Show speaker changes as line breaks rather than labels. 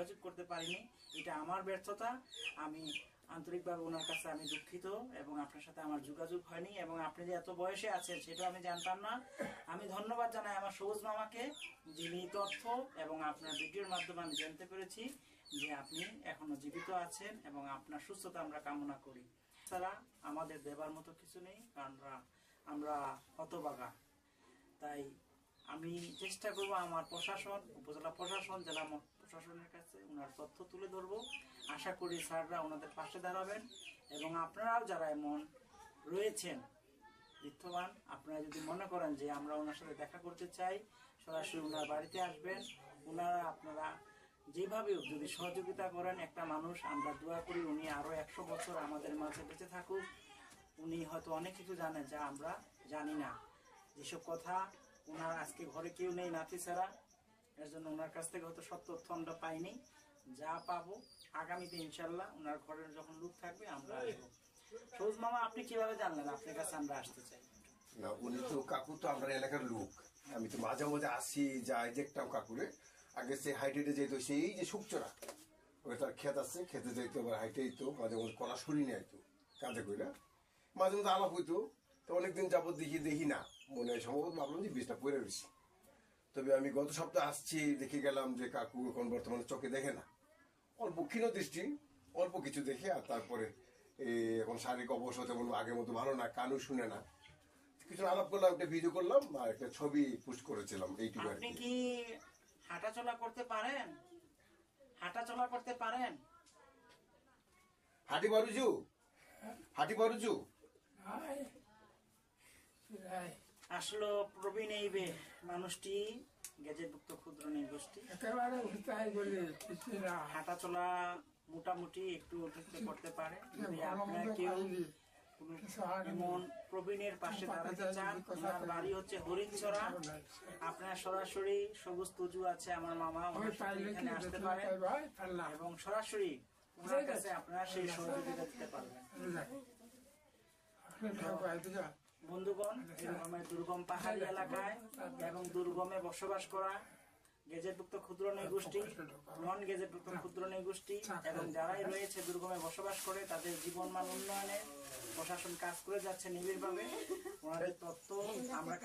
যোগাযোগ করতে পারিনি, এটা আমার ব্যর্থতা। আমি আন্তরিকভাবে ওনার কাছে আমি দুঃখিত এবং আপনার সাথে আমার যোগাযোগ হয়নি এবং আপনি যে এত বয়সে আছেন, সেটা আমি জানতাম না। আমি ধন্যবাদ জানাই আমার সবুজ মামাকে, যিনি তথ্য এবং আপনার ভিডিওর মাধ্যমে আমি জানতে পেরেছি যে আপনি এখনও জীবিত আছেন এবং আপনার সুস্থতা আমরা কামনা করি। তারা আমাদের দেবার মতো কিছু নেই, কারণ আমরা- হতবাগা। তাই আমি চেষ্টা করব আমার প্রশাসন, উপজেলা প্রশাসন, জেলা প্রশাসনের কাছে ওনার তথ্য তুলে ধরবো। আশা করি স্যাররা ওনাদের পাশে দাঁড়াবেন এবং আপনারাও যারা এমন রয়েছেন বিত্তবান আপনারা যদি মনে করেন যে আমরা ওনার সাথে দেখা করতে চাই, সরাসরি ওনার বাড়িতে আসবেন। ওনারা আপনারা যেভাবে যদি সহযোগিতা করেন, একটা মানুষ, আমরা দোয়া করি উনি আরও একশো বছর আমাদের মাঝে বেঁচে থাকুক। উনি হয়তো অনেক কিছু জানেন যা আমরা জানি না। যেসব কথা ওনার আজকে ঘরে কেউ নেই নাতি ছাড়া এর জন্য ওনার কাছ থেকে হয়তো সব তথ্য আমরা পাইনি। যা পাবো আগামীতে ইনশাল্লাহ ওনার ঘরের যখন লোক থাকবে আমরা আসব। সবুজ মামা, আপনি কীভাবে জানলেন আপনার কাছে আমরা আসতে চাই?
না, উনি তো কাকু তো আমরা এলাকার লোক। আমি তো মাঝে মাঝে আসি, যাই, দেখতাম কাকুরে। আগে সে হাইটেটে যেত সেই যে শুকচরা, ওই তার ক্ষেত আছে খেতে যাইতো, আবার হাইটে তো মাঝে মাঝে কলা সরি নিয়ে আইতো কাজে কইরা। মাঝে মাঝে আলাপ হইতো, তো অনেকদিন যাবত দেখি দেখি না। মনে হয় সম্ভবত ভাবলাম যে বিষটা পড়ে রয়েছি। তবে আমি গত সপ্তাহে আসছি দেখে গেলাম যে কাকু এখন বর্তমানে চোখে দেখে না। অল্প ক্ষীণ দৃষ্টি অল্প কিছু দেখে আর তারপরে এই এখন শারীরিক অবস্থা তেমন আগের মতো ভালো না কানও শুনে না। কিছু আলাপ করলাম একটা ভিডিও করলাম আর একটা ছবি পোস্ট করেছিলাম এইটুকু আর
আপনি
কি।
হাঁটাচলা করতে পারেন? হাঁটাচলা করতে পারেন?
হাঁটি পারুজু? হাঁটি পারুজু?
Ay.
আসলো প্রবীণ এই মানুষটি গেজেটভুক্ত ক্ষুদ্র নিগোষ্ঠী।
একেবারে উল্টাই বলি কিছু না
মোটামুটি একটু উঠতে করতে পারে। আপনার কেউ
নেই।
এমন প্রবীণের পাশে দাঁড়াতে চান ওনার বাড়ি হচ্ছে হরিণছড়া। আপনার সরাসরি সবুজ তুজু আছে আমার মামা এখানে আসতে
পারলাম
এবং সরাসরি ওনার কাছে আপনারা সেই সহযোগিতা দিতে পারবেন। বন্ধুগণ এরকমের দুর্গম পাহাড়ি এলাকায় এবং দুর্গমে বসবাস করা গেজেটভুক্ত ক্ষুদ্র নৃগোষ্ঠী নন গেজেটভুক্ত ক্ষুদ্র নৃগোষ্ঠী এবং যারাই রয়েছে দুর্গমে বসবাস করে, তাদের জীবনমান উন্নয়নে প্রশাসন কাজ করে যাচ্ছে নিবিড়ভাবে। ওনাদের তথ্য আমরা